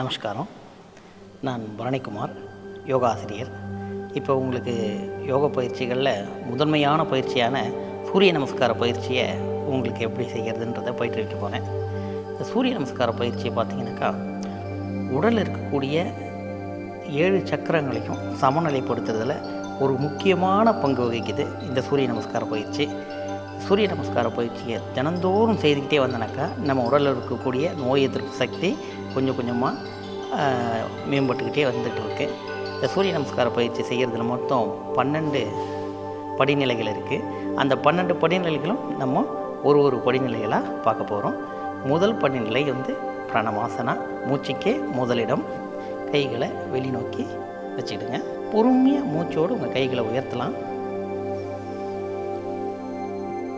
நமஸ்காரம். நான் பரணிக்குமார் யோகா ஆசிரியர் இப்போ உங்களுக்கு யோகா பயிற்சிகளில் முதன்மையான பயிற்சியான சூரிய நமஸ்கார பயிற்சியை உங்களுக்கு எப்படி செய்கிறதுன்றதை பயிற்றுவிக்க போனேன் இந்த சூரிய நமஸ்கார பயிற்சியை பார்த்தீங்கன்னாக்கா உடலில் இருக்கக்கூடிய ஏழு சக்கரங்களையும் சமநிலைப்படுத்துறதில் ஒரு முக்கியமான பங்கு வகிக்குது இந்த சூரிய நமஸ்கார பயிற்சி. சூரிய நமஸ்கார பயிற்சியை தினந்தோறும் செய்துக்கிட்டே வந்தனாக்கா நம்ம உடலில் இருக்கக்கூடிய நோய் எதிர்ப்பு சக்தி கொஞ்சம் கொஞ்சமாக மேம்பட்டுக்கிட்டே வந்துட்டு இருக்கு இந்த சூரிய நமஸ்கார பயிற்சி செய்கிறதுல மொத்தம் பன்னெண்டு படிநிலைகள் இருக்குது அந்த பன்னெண்டு படிநிலைகளும் நம்ம ஒரு ஒரு படிநிலைகளாக பார்க்க போகிறோம் முதல் படிநிலை வந்து பிரணமாசனா மூச்சுக்கே முதலிடம். கைகளை வெளிநோக்கி வச்சுக்கிடுங்க. பொறுமையாக மூச்சோடு உங்கள் கைகளை உயர்த்தலாம்.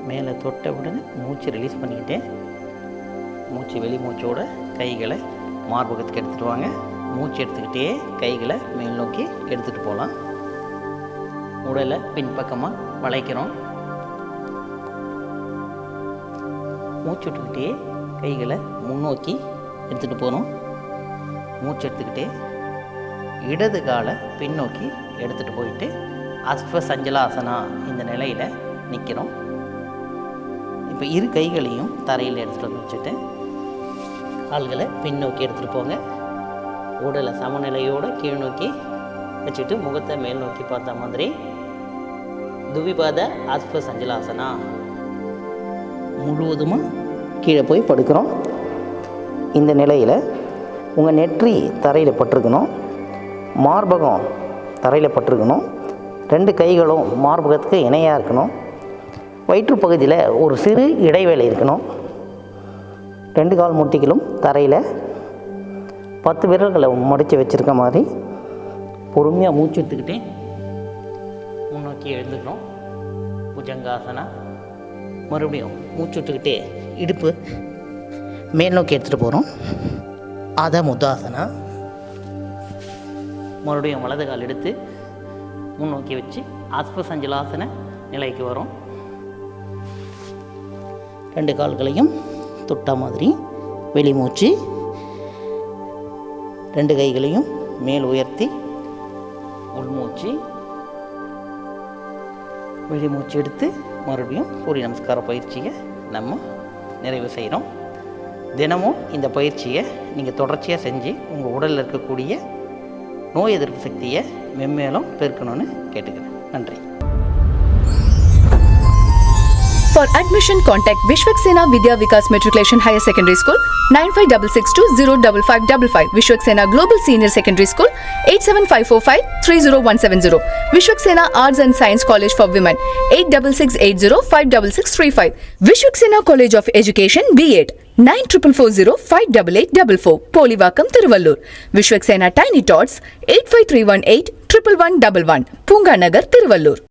மேலே தொட்ட உடனே மூச்சு ரிலீஸ் பண்ணிக்கிட்டே மூச்சு வெளி மூச்சோட கைகளை மார்பகத்துக்கு எடுத்துகிட்டு வாங்க. மூச்சு எடுத்துக்கிட்டே கைகளை மேல் நோக்கி எடுத்துகிட்டு போகலாம். உடலை பின்பக்கமாக வளைக்கிறோம். மூச்சு விட்டுக்கிட்டே கைகளை முன்னோக்கி எடுத்துகிட்டு போகணும். மூச்சு எடுத்துக்கிட்டே இடது காலை பின்னோக்கி எடுத்துகிட்டு போயிட்டு அஸ்வ சஞ்சலாசனா இந்த நிலையில் நிற்கிறோம் இப்போ இரு கைகளையும் தரையில் எடுத்துகிட்டு வந்து வச்சுட்டு கால்களை பின்னோக்கி எடுத்துகிட்டு போங்க. உடலை சமநிலையோடு கீழ் நோக்கி வச்சுட்டு முகத்தை மேல் நோக்கி பார்த்த மாதிரி. துவிபாத அஸ்வ சஞ்சலாசனா முழுவதுமாக கீழே போய் படுக்கிறோம். இந்த நிலையில் உங்கள் நெற்றி தரையில் பட்டிருக்கணும். மார்பகம் தரையில் பட்டிருக்கணும். ரெண்டு கைகளும் மார்பகத்துக்கு இணையாக இருக்கணும். வயிற்று பகுதியில் ஒரு சிறு இடைவேளை இருக்கணும். ரெண்டு கால் முட்டிகளும் தரையில் பத்து விரல்களை மடித்து வச்சுருக்க மாதிரி பொறுமையாக மூச்சு எடுத்துக்கிட்டே முன்னோக்கி எழுந்துக்கிறோம் புஜங்காசனா மறுபடியும் மூச்சு விட்டுக்கிட்டே இடுப்பு மேல் நோக்கி எடுத்துகிட்டு போகிறோம் அத முத்தாசனா மறுபடியும் வலது கால் எடுத்து முன்னோக்கி வச்சு அஸ்பசஞ்சலாசன நிலைக்கு வரும். ரெண்டு கால்களையும் தொட்ட மாதிரி வெளி மூச்சு ரெண்டு கைகளையும் மேல் உயர்த்தி உள்மூச்சு வெளி மூச்சு எடுத்து மறுபடியும் சூரிய நமஸ்கார பயிற்சியை நம்ம நிறைவு செய்கிறோம் தினமும் இந்த பயிற்சியை நீங்கள் தொடர்ச்சியாக செஞ்சு உங்கள் உடலில் இருக்கக்கூடிய நோய் எதிர்ப்பு சக்தியை மென்மேலும் பெருக்கணும்னு கேட்டுக்கிறேன். நன்றி. For admission, contact Vishwak Sena Vidya Vikas Matriculation Higher Secondary School 95662-05555 Vishwak Sena Global Senior Secondary School 87545-30170 Vishwak Sena Arts and Science College for Women 86680-56635 Vishwak Sena College of Education B8 nine triple four zero five double eight double four Polivakkam Tiruvallur Vishwaksena tiny tots eight five three one